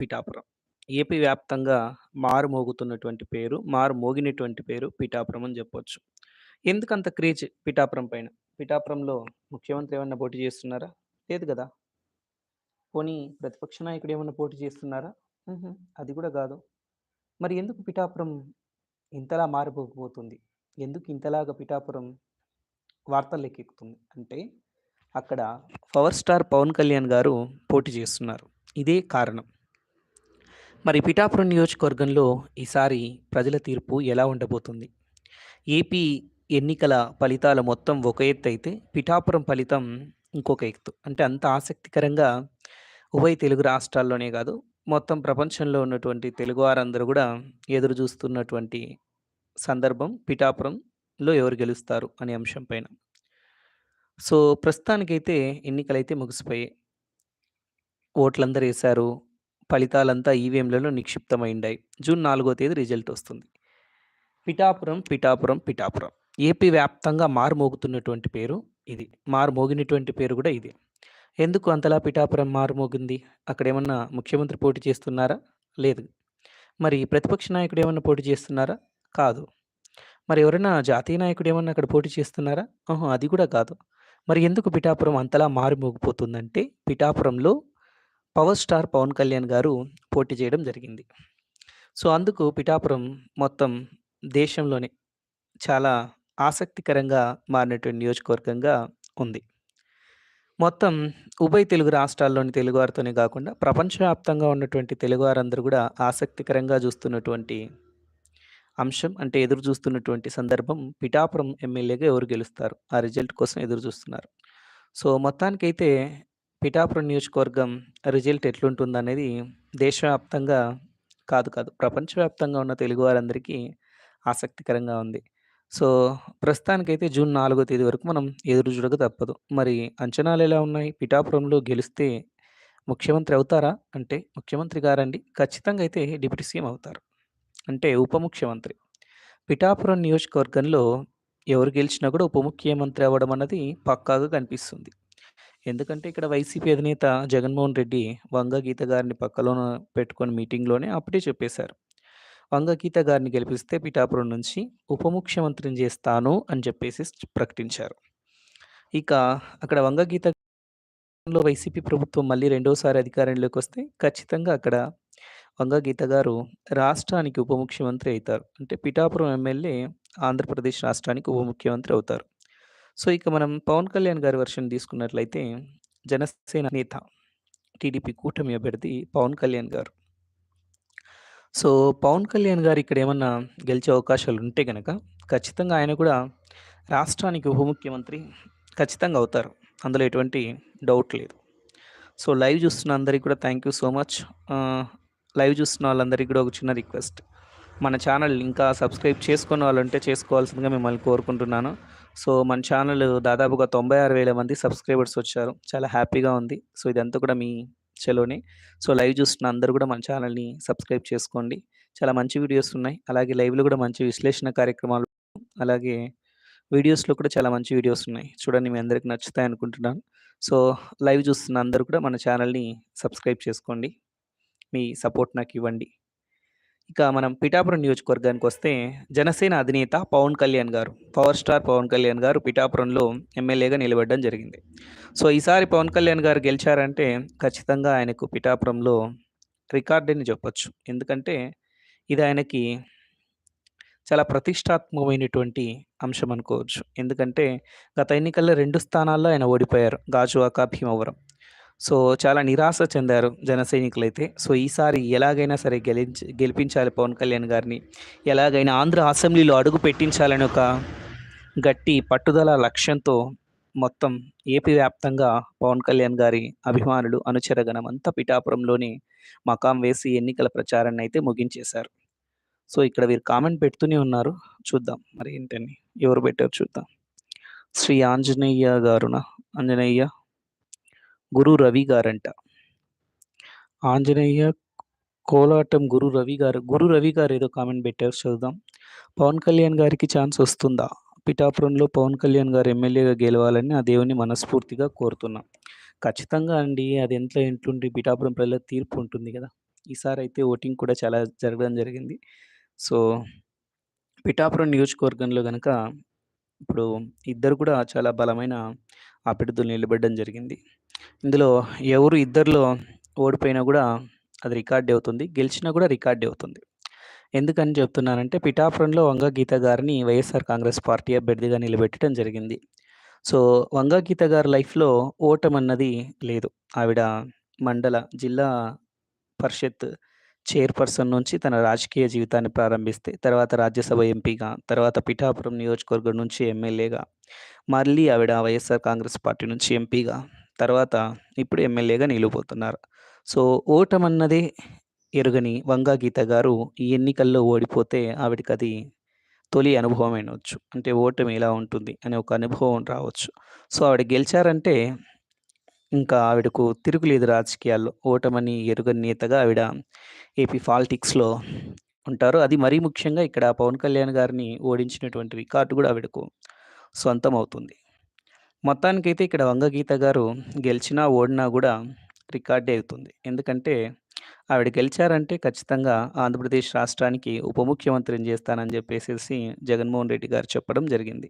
Pithapuram. AP వ్యాప్తంగా మారుమోగుతున్నటువంటి పేరు, మారుమోగినటువంటి పేరు పిఠాపురం అని చెప్పొచ్చు ఎందుకంత క్రేజ్ పిఠాపురం పైన? పిఠాపురంలో ముఖ్యమంత్రి ఏమన్నా పోటీ చేస్తున్నారా? లేదు కదా పోనీ ప్రతిపక్ష నాయకుడు ఏమన్నా పోటీ చేస్తున్నారా? అది కూడా కాదు మరి ఎందుకు పిఠాపురం ఇంతలా మారిపోకపోతుంది? ఎందుకు ఇంతలాగా పిఠాపురం వార్తల్లోకెక్కుతుంది? అంటే అక్కడ పవర్ స్టార్ పవన్ కళ్యాణ్ గారు పోటీ చేస్తున్నారు. ఇదే కారణం. మరి పిఠాపురం నియోజకవర్గంలో ఈసారి ప్రజల తీర్పు ఎలా ఉండబోతుంది? ఏపీ ఎన్నికల ఫలితాల మొత్తం ఒక ఎత్తు అయితే పిఠాపురం ఫలితం ఇంకొక ఎత్తు. అంటే అంత ఆసక్తికరంగా ఉభయ తెలుగు రాష్ట్రాల్లోనే కాదు మొత్తం ప్రపంచంలో ఉన్నటువంటి తెలుగువారందరూ కూడా ఎదురు చూస్తున్నటువంటి సందర్భం పిఠాపురంలో ఎవరు గెలుస్తారు అనే అంశం పైన. సో, ప్రస్తుతానికైతే ఎన్నికలైతే ముగిసిపోయాయి. ఓట్లందరూ వేశారు ఫలితాలంతా ఈవీఎంలలో నిక్షిప్తమైండాయి. జూన్ నాలుగో తేదీ రిజల్ట్ వస్తుంది పిఠాపురం, పిఠాపురం, పిఠాపురం. ఏపీ వ్యాప్తంగా మారుమోగుతున్నటువంటి పేరు ఇది. మారుమోగినటువంటి పేరు కూడా ఇది ఎందుకు అంతలా పిఠాపురం మారుమోగింది? అక్కడ ఏమన్నా ముఖ్యమంత్రి పోటీ చేస్తున్నారా? లేదు. మరి ప్రతిపక్ష నాయకుడు ఏమన్నా పోటీ చేస్తున్నారా? కాదు. మరి ఎవరైనా జాతీయ నాయకుడు ఏమన్నా అక్కడ పోటీ చేస్తున్నారా? అది కూడా కాదు. మరి ఎందుకు పిఠాపురం అంతలా మారుమోగిపోతుందంటే, పిఠాపురంలో పవర్ స్టార్ పవన్ కళ్యాణ్ గారు పోటీ చేయడం జరిగింది. సో, అందుకు పిఠాపురం మొత్తం దేశంలోనే చాలా ఆసక్తికరంగా మారినటువంటి నియోజకవర్గంగా ఉంది. మొత్తం ఉభయ తెలుగు రాష్ట్రాల్లోని తెలుగువారితోనే కాకుండా ప్రపంచవ్యాప్తంగా ఉన్నటువంటి తెలుగువారందరూ కూడా ఆసక్తికరంగా చూస్తున్నటువంటి అంశం అంటే ఎదురు చూస్తున్నటువంటి సందర్భం పిఠాపురం ఎమ్మెల్యేగా ఎవరు గెలుస్తారు? ఆ రిజల్ట్ కోసం ఎదురు చూస్తున్నారు సో, మొత్తానికైతే పిఠాపురం నియోజకవర్గం రిజల్ట్ ఎట్లుంటుందనేది దేశవ్యాప్తంగా కాదు కాదు, ప్రపంచవ్యాప్తంగా ఉన్న తెలుగువారందరికీ ఆసక్తికరంగా ఉంది. సో, ప్రస్తుతానికైతే జూన్ నాలుగో తేదీ వరకు మనం ఎదురు చూడక తప్పదు. మరి అంచనాలు ఎలా ఉన్నాయి? పిఠాపురంలో గెలిస్తే ముఖ్యమంత్రి అవుతారా? అంటే ముఖ్యమంత్రి గారండి ఖచ్చితంగా అయితే డిప్యూటీ సీఎం అవుతారు. అంటే ఉప ముఖ్యమంత్రి. పిఠాపురం నియోజకవర్గంలో ఎవరు గెలిచినా కూడా ఉప ముఖ్యమంత్రి అవ్వడం అన్నది పక్కాగా కనిపిస్తుంది. ఎందుకంటే ఇక్కడ వైసీపీ అధినేత జగన్మోహన్ రెడ్డి వంగ గీత గారిని పక్కలోన పెట్టుకొని మీటింగ్‌లోనే అప్పుడే చెప్పేశారు. వంగ గీత గారిని గెలిపిస్తే పిఠాపురం నుంచి ఉప ముఖ్యమంత్రిని చేస్తాను అని చెప్పేసి ప్రకటించారు. ఇక అక్కడ వంగ గీతలో వైసీపీ ప్రభుత్వం మళ్ళీ రెండోసారి అధికారంలోకొస్తే ఖచ్చితంగా అక్కడ వంగ గీత గారు రాష్ట్రానికి ఉప ముఖ్యమంత్రి అవుతారు అంటే పిఠాపురం ఎమ్మెల్యే ఆంధ్రప్రదేశ్ రాష్ట్రానికి ఉప ముఖ్యమంత్రి అవుతారు. సో, ఇక మనం పవన్ కళ్యాణ్ గారి వెర్షన్ తీసుకున్నట్లయితే జనసేన నేత, టీడీపీ కూటమి అభ్యర్థి పవన్ కళ్యాణ్ గారు. సో, పవన్ కళ్యాణ్ గారు ఇక్కడ ఏమన్నా గెలిచే అవకాశాలు ఉంటే గనక ఖచ్చితంగా ఆయన కూడా రాష్ట్రానికి ఉప ముఖ్యమంత్రి ఖచ్చితంగా అవుతారు. అందులో ఎటువంటి డౌట్ లేదు. సో, లైవ్ చూస్తున్న అందరికీ కూడా thank you so much. Live చూస్తున్న వాళ్ళందరికీ కూడా ఒక చిన్న రిక్వెస్ట్. మన ఛానల్ ఇంకా సబ్స్క్రైబ్ చేసుకున్న వాళ్ళుంటే చేసుకోవాల్సిందిగా మిమ్మల్ని కోరుకుంటున్నాను. సో, మన ఛానల్ దాదాపుగా 96,000 మంది సబ్స్క్రైబర్స్ వచ్చారు. చాలా హ్యాపీగా ఉంది. సో, ఇదంతా కూడా మీ చలోనే. సో, లైవ్ చూస్తున్న అందరూ కూడా మన ఛానల్‌ని సబ్స్క్రైబ్ చేసుకోండి. చాలా మంచి వీడియోస్ ఉన్నాయి. అలాగే లైవ్‌లో కూడా మంచి విశ్లేషణ కార్యక్రమాలు, అలాగే వీడియోస్‌లో కూడా చాలా మంచి వీడియోస్ ఉన్నాయి. చూడండి మీ అందరికి నచ్చుతాయనుకుంటున్నాను. సో, లైవ్ చూస్తున్న అందరూ కూడా మన ఛానల్‌ని సబ్స్క్రైబ్ చేసుకోండి. మీ సపోర్ట్ నాకు ఇవ్వండి ఇక మనం పిఠాపురం నియోజకవర్గానికి వస్తే జనసేన అధినేత పవన్ కళ్యాణ్ గారు, పవర్ స్టార్ పవన్ కళ్యాణ్ గారు పిఠాపురంలో ఎమ్మెల్యేగా నిలబడడం జరిగింది. సో, ఈసారి పవన్ కళ్యాణ్ గారు గెలిచారంటే ఖచ్చితంగా ఆయనకు పిఠాపురంలో రికార్డ్ అని ఎందుకంటే ఇది ఆయనకి చాలా ప్రతిష్టాత్మకమైనటువంటి అంశం అనుకోవచ్చు. ఎందుకంటే గత ఎన్నికల్లో రెండు స్థానాల్లో ఆయన ఓడిపోయారు. గాజువాక, భీమవరం. సో, చాలా నిరాశ చెందారు జన సైనికులైతే. సో, ఈసారి ఎలాగైనా సరే గెలించి గెలిపించాలి పవన్ కళ్యాణ్ గారిని. ఎలాగైనా ఆంధ్ర అసెంబ్లీలో అడుగు పెట్టించాలని ఒక గట్టి పట్టుదల లక్ష్యంతో మొత్తం ఏపీ వ్యాప్తంగా పవన్ కళ్యాణ్ గారి అభిమానులు, అనుచరగణం అంతా పిఠాపురంలోని మకాం వేసి ఎన్నికల ప్రచారాన్ని అయితే ముగించేశారు. సో, ఇక్కడ వీరు కామెంట్ పెడుతూనే ఉన్నారు. చూద్దాం మరి ఏంటని. ఎవరు పెట్టారు చూద్దాం. శ్రీ ఆంజనేయ గారునా? ఆంజనేయ గురు రవి గారంట. ఆంజనేయ కోలాటం గురు రవి గారు. గురు రవి గారు ఏదో కామెంట్ పెట్టారు చదువుదాం. పవన్ కళ్యాణ్ గారికి ఛాన్స్ వస్తుందా? పిఠాపురంలో పవన్ కళ్యాణ్ గారు ఎమ్మెల్యేగా గెలవాలని ఆ దేవుని మనస్ఫూర్తిగా కోరుతున్నాం. ఖచ్చితంగా అండి. అది ఎంత ఎంట్లుండి పిఠాపురం ప్రజల తీర్పు ఉంటుంది కదా ఈసారి అయితే ఓటింగ్ కూడా చాలా జరగడం జరిగింది. సో, పిఠాపురం నియోజకవర్గంలో కనుక ఇప్పుడు ఇద్దరు కూడా చాలా బలమైన అభ్యర్థులు నిలబడడం జరిగింది. ఇందులో ఎవరు ఇద్దరిలో ఓడిపోయినా కూడా అది రికార్డే అవుతుంది. గెలిచినా కూడా రికార్డే అవుతుంది. ఎందుకని చెప్తున్నానంటే పిఠాపురంలో వంగ గీత గారిని వైఎస్ఆర్ కాంగ్రెస్ పార్టీ అభ్యర్థిగా నిలబెట్టడం జరిగింది. సో, వంగ గీత గారి లైఫ్‌లో ఓటమన్నది లేదు. ఆవిడ మండల, జిల్లా పరిషత్ చైర్పర్సన్ నుంచి తన రాజకీయ జీవితాన్ని ప్రారంభిస్తే, తర్వాత రాజ్యసభ ఎంపీగా, తర్వాత పిఠాపురం నియోజకవర్గం నుంచి ఎమ్మెల్యేగా, మళ్ళీ ఆవిడ వైఎస్ఆర్ కాంగ్రెస్ పార్టీ నుంచి ఎంపీగా, తర్వాత ఇప్పుడు ఎమ్మెల్యేగా నిలిపోతున్నారు. సో, ఓటమన్నదే ఎరుగని వంగా గీత గారు ఈ ఎన్నికల్లో ఓడిపోతే ఆవిడకి అది తొలి అనుభవం అయినవచ్చు అంటే ఓటమి ఎలా ఉంటుంది అనే ఒక అనుభవం రావచ్చు. సో, ఆవిడ గెలిచారంటే ఇంకా ఆవిడకు తిరుగులేదు రాజకీయాల్లో. ఓటమని ఎరుగని నేతగా ఆవిడ ఏపీ పాలిటిక్స్‌లో ఉంటారు. అది మరీ ముఖ్యంగా ఇక్కడ పవన్ కళ్యాణ్ గారిని ఓడించినటువంటి రికార్డు కూడా ఆవిడకు సొంతం అవుతుంది. మొత్తానికైతే ఇక్కడ వంగగీత గారు గెలిచినా, ఓడినా కూడా రికార్డే అవుతుంది. ఎందుకంటే ఆవిడ గెలిచారంటే ఖచ్చితంగా ఆంధ్రప్రదేశ్ రాష్ట్రానికి ఉప ముఖ్యమంత్రిని చేస్తానని చెప్పేసేసి జగన్మోహన్ రెడ్డి గారు చెప్పడం జరిగింది.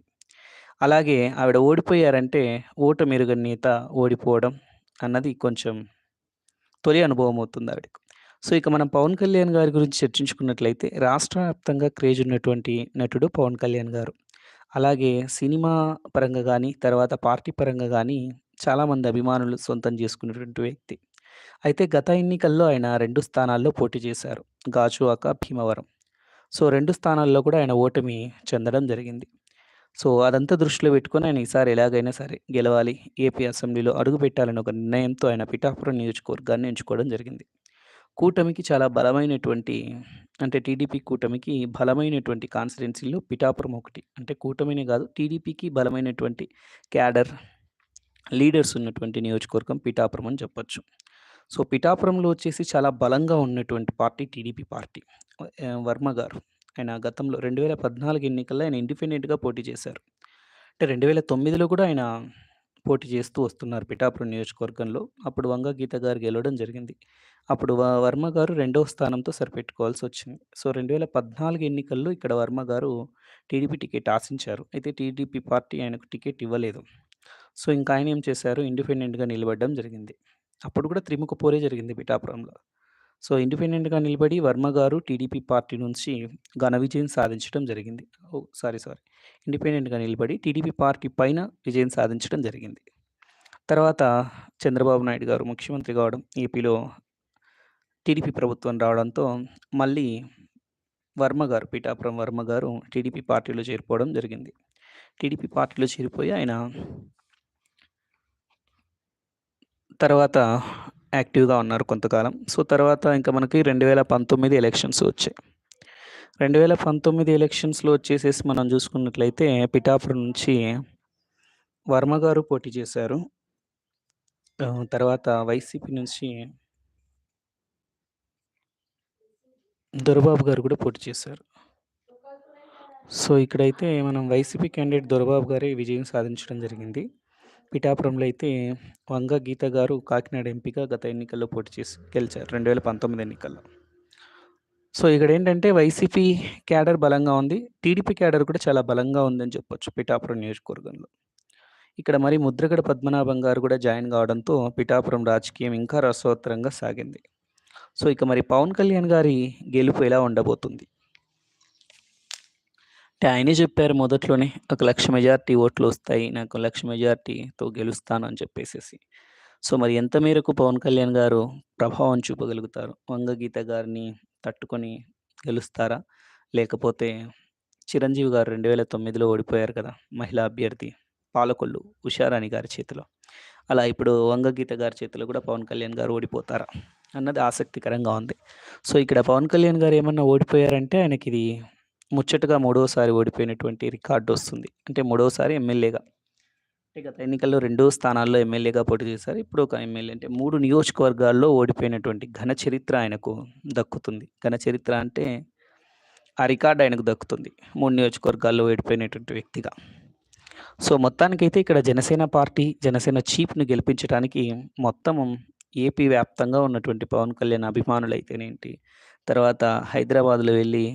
అలాగే ఆవిడ ఓడిపోయారంటే ఓటమెరుగని నేత ఓడిపోవడం అన్నది కొంచెం తొలి అనుభవం అవుతుంది ఆవిడకు. సో, ఇక మనం పవన్ కళ్యాణ్ గారి గురించి చర్చించుకున్నట్లయితే రాష్ట్ర వ్యాప్తంగా క్రేజ్ ఉన్నటువంటి నటుడు పవన్ కళ్యాణ్ గారు. అలాగే సినిమా పరంగా గానీ, తర్వాత పార్టీ పరంగా గానీ చాలామంది అభిమానులు సొంతం చేసుకున్నటువంటి వ్యక్తి. అయితే గత ఎన్నికల్లో ఆయన 2 స్థానాల్లో పోటీ చేశారు. గాజువాక, భీమవరం. సో, 2 స్థానాల్లో కూడా ఆయన ఓటమి చెందడం జరిగింది. సో, అదంతా దృష్టిలో పెట్టుకొని ఆయన ఈసారి ఎలాగైనా సరే గెలవాలి, ఏపీ అసెంబ్లీలో అడుగుపెట్టాలని ఒక నిర్ణయంతో ఆయన పిఠాపురం నియోజకవర్గాన్ని ఎంచుకోవడం జరిగింది. కూటమికి చాలా బలమైనటువంటి అంటే టీడీపీ కూటమికి బలమైనటువంటి కాన్స్టిట్యున్సీలో పిఠాపురం ఒకటి. అంటే కూటమినే కాదు టీడీపీకి బలమైనటువంటి క్యాడర్, లీడర్స్ ఉన్నటువంటి నియోజకవర్గం పిఠాపురం అని చెప్పొచ్చు. సో, పిఠాపురంలో వచ్చేసి చాలా బలంగా ఉన్నటువంటి పార్టీ టీడీపీ పార్టీ. వర్మ గారు. ఆయన గతంలో 2014 ఎన్నికల్లో ఆయన ఇండిపెండెంట్‌గా పోటీ చేశారు. అంటే 2009లో కూడా ఆయన పోటీ చేస్తూ వస్తున్నారు పిఠాపురం నియోజకవర్గంలో. అప్పుడు వంగ గీత గారు గెలవడం జరిగింది. అప్పుడు వ వర్మ గారు రెండవ స్థానంతో సరిపెట్టుకోవాల్సి వచ్చింది సో, 2014 ఎన్నికల్లో ఇక్కడ వర్మ గారు టీడీపీ టికెట్ ఆశించారు. అయితే టీడీపీ పార్టీ ఆయనకు టికెట్ ఇవ్వలేదు. సో, ఇంకా ఆయన ఏం చేశారు ఇండిపెండెంట్‌గా నిలబడడం జరిగింది. అప్పుడు కూడా త్రిముఖ పోరే జరిగింది పిఠాపురంలో. సో, ఇండిపెండెంట్‌గా నిలబడి వర్మ గారు టీడీపీ పార్టీ నుంచి ఘన విజయం సాధించడం జరిగింది. ఓహ్! Sorry, sorry. ఇండిపెండెంట్‌గా నిలబడి టీడీపీ పార్టీ పైన విజయం సాధించడం జరిగింది. తర్వాత చంద్రబాబు నాయుడు గారు ముఖ్యమంత్రి కావడం, ఏపీలో టీడీపీ ప్రభుత్వం రావడంతో మళ్ళీ వర్మ గారు, పిఠాపురం వర్మ గారు టీడీపీ పార్టీలో చేరిపోవడం జరిగింది. టీడీపీ పార్టీలో చేరిపోయి ఆయన తర్వాత యాక్టివ్‌గా ఉన్నారు కొంతకాలం. సో, తర్వాత ఇంకా మనకి 2019 ఎలక్షన్స్ వచ్చాయి. 2019 ఎలక్షన్స్‌లో వచ్చేసేసి మనం చూసుకున్నట్లయితే పిఠాపురం నుంచి వర్మ గారు పోటీ చేశారు. తర్వాత వైసీపీ నుంచి దొరబాబు గారు కూడా పోటీ చేశారు. సో, ఇక్కడైతే మనం వైసీపీ క్యాండిడేట్ దొరబాబు గారే విజయం సాధించడం జరిగింది. పిఠాపురంలో అయితే వంగ గీత గారు కాకినాడ ఎంపీగా గత ఎన్నికల్లో పోటీ చేసి గెలిచారు 2019 ఎన్నికల్లో. సో, ఇక్కడ ఏంటంటే వైసీపీ క్యాడర్ బలంగా ఉంది. టీడీపీ క్యాడర్ కూడా చాలా బలంగా ఉందని చెప్పొచ్చు పిఠాపురం నియోజకవర్గంలో. ఇక్కడ మరి ముద్రగడ పద్మనాభం గారు కూడా జాయిన్ కావడంతో పిఠాపురం రాజకీయం ఇంకా రసోత్తరంగా సాగింది. సో, ఇక మరి పవన్ కళ్యాణ్ గారి గెలుపు ఎలా ఉండబోతుంది? అంటే ఆయనే చెప్పారు మొదట్లోనే ఒక లక్ష్మజార్టీ ఓట్లు వస్తాయి నాకు లక్ష మెజార్టీతో గెలుస్తాను అని చెప్పేసేసి. సో, మరి ఎంత మేరకు పవన్ కళ్యాణ్ గారు ప్రభావం చూపగలుగుతారు? వంగగీత గారిని తట్టుకొని గెలుస్తారా? లేకపోతే చిరంజీవి గారు 2009లో ఓడిపోయారు కదా! మహిళా అభ్యర్థి పాలకొల్లు ఉషారాణి గారి చేతిలో. అలా ఇప్పుడు వంగగీత గారి చేతిలో కూడా పవన్ కళ్యాణ్ గారు ఓడిపోతారా? అన్నది ఆసక్తికరంగా ఉంది. సో, ఇక్కడ పవన్ కళ్యాణ్ గారు ఏమన్నా ఓడిపోయారంటే ఆయనకి ఇది ముచ్చటగా మూడవసారి ఓడిపోయినటువంటి రికార్డు వస్తుంది అంటే మూడవసారి ఎమ్మెల్యేగా. అంటే గత ఎన్నికల్లో రెండో స్థానాల్లో ఎమ్మెల్యేగా పోటీ చేశారు. ఇప్పుడు ఒక ఎమ్మెల్యే అంటే మూడు నియోజకవర్గాల్లో ఓడిపోయినటువంటి ఘన చరిత్ర ఆయనకు దక్కుతుంది. ఘన చరిత్ర అంటే ఆ రికార్డు ఆయనకు దక్కుతుంది. మూడు నియోజకవర్గాల్లో ఓడిపోయినటువంటి వ్యక్తిగా. సో, మొత్తానికైతే ఇక్కడ జనసేన పార్టీ, జనసేన చీఫ్ను గెలిపించడానికి మొత్తం ఏపీ వ్యాప్తంగా ఉన్నటువంటి పవన్ కళ్యాణ్ అభిమానులైతేనేంటి, తర్వాత హైదరాబాద్‌లో వెళ్ళి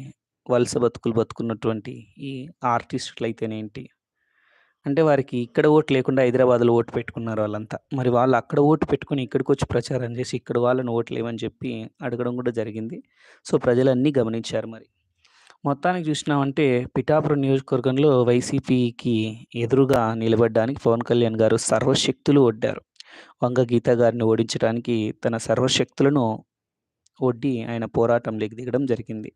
వలస బతుకులు బతుకున్నటువంటి ఈ ఆర్టిస్టులు అయితేనేంటి అంటే వారికి ఇక్కడ ఓటు లేకుండా హైదరాబాద్‌లో ఓటు పెట్టుకున్నారు వాళ్ళంతా. మరి వాళ్ళు అక్కడ ఓటు పెట్టుకుని ఇక్కడికి వచ్చి ప్రచారం చేసి ఇక్కడ వాళ్ళని ఓట్లేయమని చెప్పి అడగడం కూడా జరిగింది. సో, ప్రజలన్నీ గమనించారు మరి. మొత్తానికి చూసినామంటే పిఠాపురం నియోజకవర్గంలో వైసీపీకి ఎదురుగా నిలబడ్డానికి పవన్ కళ్యాణ్ గారు సర్వశక్తులు ఒడ్డారు. వంగ గీత గారిని ఓడించడానికి తన సర్వశక్తులను ఒడ్డి ఆయన పోరాటంలోకి దిగడం జరిగింది.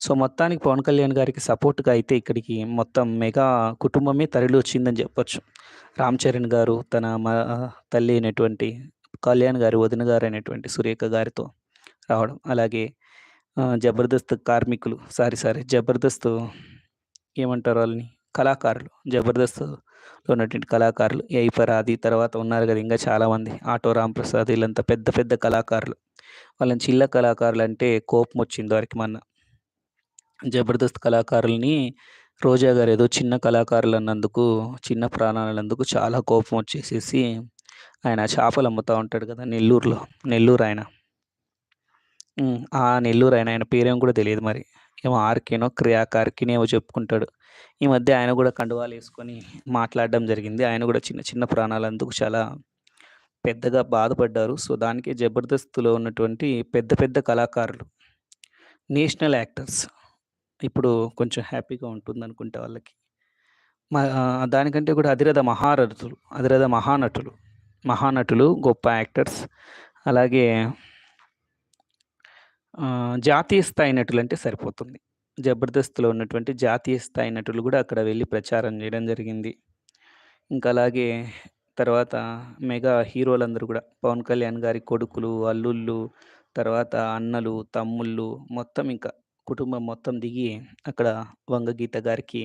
సో, మొత్తానికి పవన్ కళ్యాణ్ గారికి సపోర్ట్‌గా అయితే ఇక్కడికి మొత్తం మెగా కుటుంబమే తరలివచ్చిందని చెప్పొచ్చు. రామ్ చరణ్ గారు తన మా తల్లి అయినటువంటి కళ్యాణ్ గారి వదిన అయినటువంటి సురేఖ గారితో రావడం. అలాగే జబర్దస్త్ కార్మికులు సారీ, సారీ జబర్దస్త్ ఏమంటారు వాళ్ళని? కళాకారులు. జబర్దస్త్ ఉన్నటువంటి కళాకారులు యైపరాది తర్వాత ఉన్నారు కదా! ఇంకా చాలామంది ఆటో రాంప్రసాద్ వీళ్ళంతా పెద్ద పెద్ద కళాకారులు. వాళ్ళని చిల్ల కోపం వచ్చింది వారికి మొన్న. జబర్దస్త్ కళాకారులని రోజా గారు ఏదో చిన్న కళాకారులు అన్నందుకు చిన్న ప్రాణాలన్నందుకు చాలా కోపం వచ్చేసేసి ఆయన చేపలు అమ్ముతూ ఉంటాడు కదా! నెల్లూరులో. నెల్లూరు ఆయన. ఆ నెల్లూరు ఆయన. ఆయన పేరేం కూడా తెలియదు మరి. ఏమో ఆర్‌కేనో, క్రియాకార్కిని ఏమో చెప్పుకుంటాడు. ఈ మధ్య ఆయన కూడా కండువాలు వేసుకొని మాట్లాడడం జరిగింది. ఆయన కూడా చిన్న చిన్న ప్రాణాలందుకు చాలా పెద్దగా బాధపడ్డారు. సో, దానికి జబర్దస్త్‌లో ఉన్నటువంటి పెద్ద పెద్ద కళాకారులు, నేషనల్ యాక్టర్స్ ఇప్పుడు కొంచెం హ్యాపీగా ఉంటుంది అనుకుంటే వాళ్ళకి. మా దానికంటే కూడా అతిరథ మహారథులు, అధిరథ మహానటులు, మహానటులు, గొప్ప యాక్టర్స్ అలాగే జాతీయ స్థాయి నటులు అంటే సరిపోతుంది. జబర్దస్త్‌లో ఉన్నటువంటి జాతీయ స్థాయి నటులు కూడా అక్కడ వెళ్ళి ప్రచారం చేయడం జరిగింది. ఇంకా అలాగే తర్వాత మెగా హీరోలందరూ కూడా పవన్ కళ్యాణ్ గారి కొడుకులు, అల్లుళ్ళు, తర్వాత అన్నలు, తమ్ముళ్ళు మొత్తం ఇంకా కుటుంబం మొత్తం దిగి అక్కడ వంగ గీత గారికి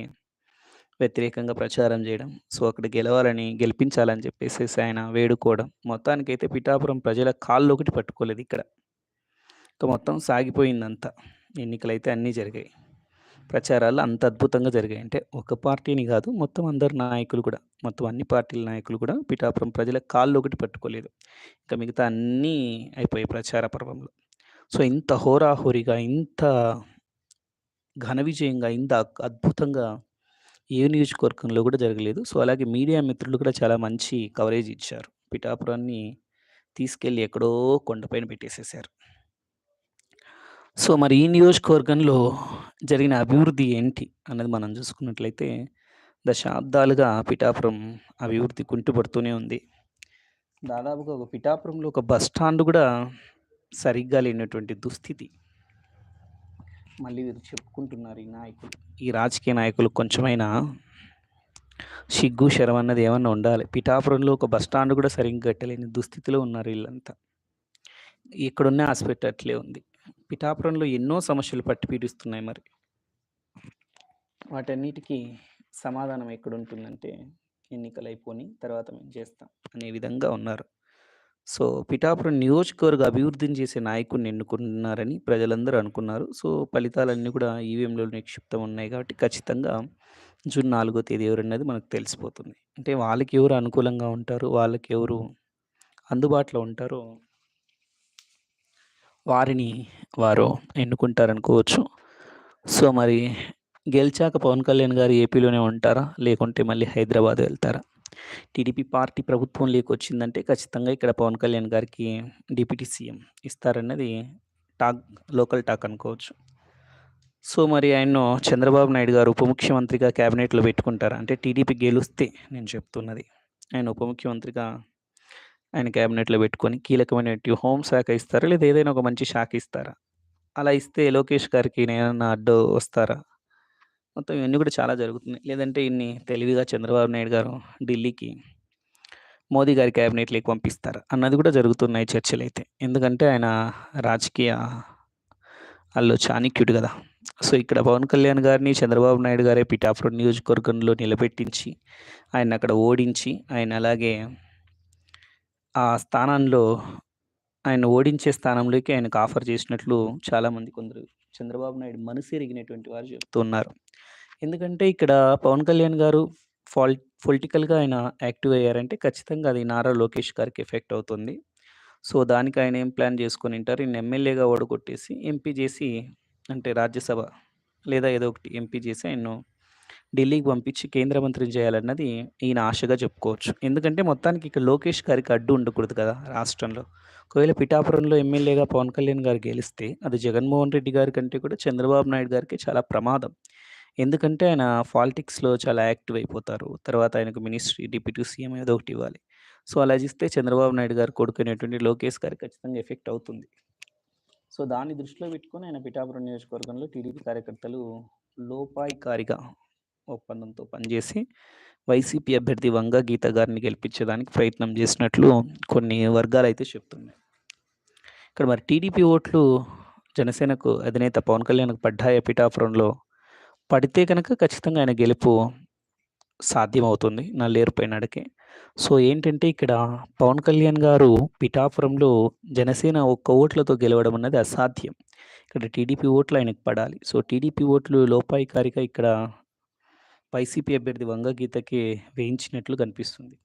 వ్యతిరేకంగా ప్రచారం చేయడం. సో, అక్కడ గెలవాలని, గెలిపించాలని చెప్పేసేసి ఆయన వేడుకోవడం. మొత్తానికైతే పిఠాపురం ప్రజల కాళ్ళు ఒకటి పట్టుకోలేదు ఇక్కడ. ఇక మొత్తం సాగిపోయిందంతా. ఎన్నికలైతే అన్నీ జరిగాయి. ప్రచారాలు అంత అద్భుతంగా జరిగాయి. అంటే ఒక పార్టీని కాదు మొత్తం అందరు నాయకులు కూడా, మొత్తం అన్ని పార్టీల నాయకులు కూడా పిఠాపురం ప్రజల కాళ్ళొకటి పట్టుకోలేదు. ఇంకా మిగతా అన్నీ అయిపోయాయి ప్రచార పర్వంలో. సో, ఇంత హోరాహోరీగా, ఇంత ఘన విజయంగా, ఇంత అద్భుతంగా ఏ నియోజకవర్గంలో కూడా జరగలేదు. సో, అలాగే మీడియా మిత్రులు కూడా చాలా మంచి కవరేజ్ ఇచ్చారు. పిఠాపురాన్ని తీసుకెళ్ళి ఎక్కడో కొండపైన పెట్టేసేసారు. సో, మరి ఈ నియోజకవర్గంలో జరిగిన అభివృద్ధి ఏంటి అన్నది మనం చూసుకున్నట్లయితే దశాబ్దాలుగా పిఠాపురం అభివృద్ధి కుంటుపడుతూనే ఉంది. దాదాపుగా ఒక పిఠాపురంలో ఒక బస్ స్టాండ్ కూడా సరిగ్గా లేనటువంటి దుస్థితి. మళ్ళీ వీరు చెప్పుకుంటున్నారు ఈ నాయకులు. ఈ రాజకీయ నాయకులు కొంచెమైనా సిగ్గు, శరం అన్నది ఏమన్నా ఉండాలి. పిఠాపురంలో ఒక బస్ స్టాండ్ కూడా సరిగ్గా కట్టలేని దుస్థితిలో ఉన్నారు వీళ్ళంతా ఇక్కడున్న హాస్పిటల్ అట్లే ఉంది. పిఠాపురంలో ఎన్నో సమస్యలు పట్టి పీడిస్తున్నాయి మరి. వాటన్నిటికి సమాధానం ఎక్కడుంటుందంటే ఎన్నికలైపోని తర్వాత మేము చేస్తాం అనే విధంగా ఉన్నారు. సో, పిఠాపురం నియోజకవర్గ అభివృద్ధిని చేసే నాయకుడిని ఎన్నుకున్నారని ప్రజలందరూ అనుకున్నారు. సో, ఫలితాలన్నీ కూడా ఈవీఎంలో నిక్షిప్తం ఉన్నాయి కాబట్టి ఖచ్చితంగా జూన్ నాలుగో తేదీ ఎవరన్నది మనకు తెలిసిపోతుంది. అంటే వాళ్ళకి ఎవరు అనుకూలంగా ఉంటారు, వాళ్ళకి ఎవరు అందుబాటులో ఉంటారో వారిని వారు ఎన్నుకుంటారనుకోవచ్చు. సో, మరి గెలిచాక పవన్ కళ్యాణ్ గారు ఏపీలోనే ఉంటారా? లేకుంటే మళ్ళీ హైదరాబాద్ వెళ్తారా? టీడీపీ పార్టీ ప్రభుత్వంలోకి వచ్చిందంటే ఖచ్చితంగా ఇక్కడ పవన్ కళ్యాణ్ గారికి డిప్యూటీ సీఎం ఇస్తారన్నది టాక్ లోకల్ టాక్ అనుకోవచ్చు. సో, మరి ఆయన్ను చంద్రబాబు నాయుడు గారు ఉప ముఖ్యమంత్రిగా క్యాబినెట్‌లో పెట్టుకుంటారా? అంటే టీడీపీ గెలుస్తే నేను చెప్తున్నది. ఆయన ఉప ముఖ్యమంత్రిగా ఆయన క్యాబినెట్‌లో పెట్టుకొని కీలకమైనటువంటి హోమ్ శాఖ ఇస్తారా? లేదా ఏదైనా ఒక మంచి శాఖ ఇస్తారా? అలా ఇస్తే లోకేష్ గారికి ఏమన్నా అడ్డు వస్తారా? మొత్తం ఇవన్నీ కూడా చాలా జరుగుతున్నాయి. లేదంటే ఇన్ని తెలివిగా చంద్రబాబు నాయుడు గారు ఢిల్లీకి మోదీ గారి క్యాబినెట్‌లోకి పంపిస్తారా? అన్నది కూడా జరుగుతున్నాయి చర్చలైతే. ఎందుకంటే ఆయన రాజకీయ ఆళ్ళు చాణక్యుడు కదా! సో, ఇక్కడ పవన్ కళ్యాణ్ గారిని చంద్రబాబు నాయుడు గారే పిఠాపురం నియోజకవర్గంలో నిలబెట్టించి, ఆయన అక్కడ ఓడించి, ఆయన అలాగే ఆ స్థానంలో ఆయన ఓడించే స్థానంలోకి ఆయనకు ఆఫర్ చేసినట్లు చాలామంది కొందరు చంద్రబాబు నాయుడు మనసెరిగినటువంటి వారు చెప్తున్నారు ఎందుకంటే ఇక్కడ పవన్ కళ్యాణ్ గారు ఫాల్ పొలిటికల్‌గా ఆయన యాక్టివ్ అయ్యారంటే ఖచ్చితంగా అది నారా లోకేష్ గారికి ఎఫెక్ట్ అవుతుంది. సో, దానికి ఆయన ఏం ప్లాన్ చేసుకొనుంటారు, ఈయన ఎమ్మెల్యేగా ఓడగొట్టేసి ఎంపీ చేసి అంటే రాజ్యసభ లేదా ఏదో ఒకటి ఎంపీ చేసి ఆయన ఢిల్లీకి పంపించి కేంద్ర మంత్రిని చేయాలన్నది ఈయన ఆశగా చెప్పుకోవచ్చు. ఎందుకంటే మొత్తానికి ఇక్కడ లోకేష్ గారికి అడ్డు ఉండకూడదు కదా రాష్ట్రంలో. ఒకవేళ పిఠాపురంలో ఎమ్మెల్యేగా పవన్ కళ్యాణ్ గారు గెలిస్తే అది జగన్మోహన్ రెడ్డి గారి కంటే కూడా చంద్రబాబు నాయుడు గారికి చాలా ప్రమాదం. ఎందుకంటే ఆయన పాలిటిక్స్‌లో చాలా యాక్టివ్ అయిపోతారు. తర్వాత ఆయనకు మినిస్ట్రీ, డిప్యూటీ సీఎం ఏదో ఒకటి ఇవ్వాలి. సో, అలా ఇస్తే చంద్రబాబు నాయుడు గారు కొడుకునేటువంటి లోకేష్ గారికి ఖచ్చితంగా ఎఫెక్ట్ అవుతుంది. సో, దాన్ని దృష్టిలో పెట్టుకొని ఆయన పిఠాపురం నియోజకవర్గంలో టీడీపీ కార్యకర్తలు లోపాయికారిగా ఒప్పందంతో పనిచేసి వైసీపీ అభ్యర్థి వంగ గీత గారిని గెలిపించేదానికి ప్రయత్నం చేసినట్లు కొన్ని వర్గాలు అయితే చెప్తున్నాయి. ఇక్కడ మరి టీడీపీ ఓట్లు జనసేనకు అధినేత పవన్ కళ్యాణ్‌కు పడ్డాయి పిఠాపురంలో? పడితే కనుక ఖచ్చితంగా ఆయన గెలుపు సాధ్యమవుతుంది నా నడకే. సో, ఏంటంటే ఇక్కడ పవన్ కళ్యాణ్ గారు పిఠాపురంలో జనసేన ఒక్క ఓట్లతో గెలవడం అన్నది అసాధ్యం. ఇక్కడ టీడీపీ ఓట్లు ఆయనకు పడాలి. సో, టీడీపీ ఓట్లు లోపాయికారిగా ఇక్కడ వైసీపీ అభ్యర్థి వంగ గీతకి వేయించినట్లు కనిపిస్తుంది.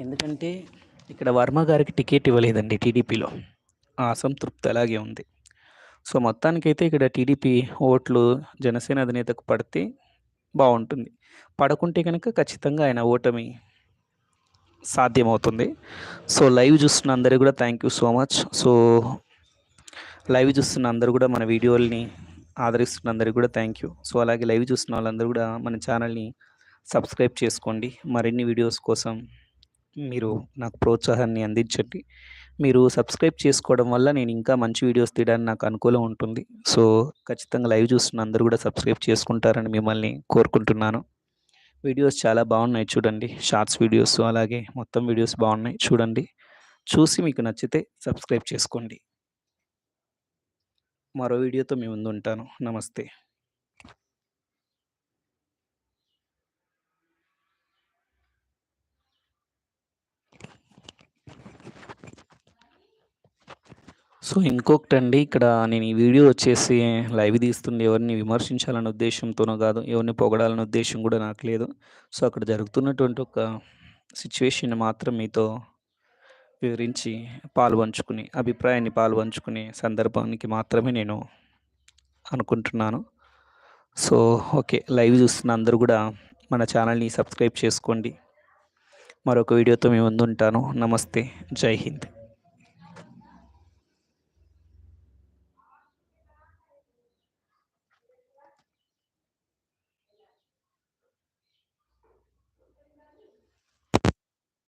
ఎందుకంటే ఇక్కడ వర్మ గారికి టికెట్ ఇవ్వలేదండి టీడీపీలో. ఆ అసంతృప్తి అలాగే ఉంది. సో, మొత్తానికైతే ఇక్కడ టీడీపీ ఓట్లు జనసేన అధినేతకు పడితే బాగుంటుంది పడకుంటే కనుక ఖచ్చితంగా ఆయన ఓటమి సాధ్యమవుతుంది. సో, లైవ్ చూస్తున్న అందరూ కూడా thank you so much. So, live చూస్తున్న అందరూ కూడా మన వీడియోల్ని ఆదరిస్తున్న అందరికి కూడా థ్యాంక్ యూ. సో, అలాగే లైవ్ చూస్తున్న వాళ్ళందరూ కూడా మన ఛానల్‌ని సబ్స్క్రైబ్ చేసుకోండి. మరిన్ని వీడియోస్ కోసం మీరు నాకు ప్రోత్సాహాన్ని అందించండి. మీరు సబ్స్క్రైబ్ చేసుకోవడం వల్ల నేను ఇంకా మంచి వీడియోస్ తీయడానికి నాకు అనుకూలం ఉంటుంది. సో, ఖచ్చితంగా లైవ్ చూస్తున్న అందరూ కూడా సబ్స్క్రైబ్ చేసుకుంటారని మిమ్మల్ని కోరుకుంటున్నాను. వీడియోస్ చాలా బాగున్నాయి చూడండి. షార్ట్స్ వీడియోస్ అలాగే మొత్తం వీడియోస్ బాగున్నాయి చూడండి. చూసి మీకు నచ్చితే సబ్స్క్రైబ్ చేసుకోండి. మరో వీడియోతో మీ ముందుంటాను. నమస్తే. సో, ఇంకొకటండి ఇక్కడ నేను ఈ వీడియో వచ్చేసి లైవ్ తీస్తుంది ఎవరిని విమర్శించాలనే ఉద్దేశంతోనో కాదు. ఎవరిని పొగడాలనే ఉద్దేశం కూడా నాకు లేదు. సో, అక్కడ జరుగుతున్నటువంటి ఒక సిచ్యువేషన్ మాత్రం మీతో వివరించి పాలుపంచుకుని, అభిప్రాయాన్ని పాలుపంచుకునే సందర్భానికి మాత్రమే నేను అనుకుంటున్నాను. So, okay. లైవ్ చూస్తున్న అందరూ కూడా మన ఛానల్‌ని సబ్స్క్రైబ్ చేసుకోండి. మరొక వీడియోతో మేము ముందుంటాను. నమస్తే. జై హింద్.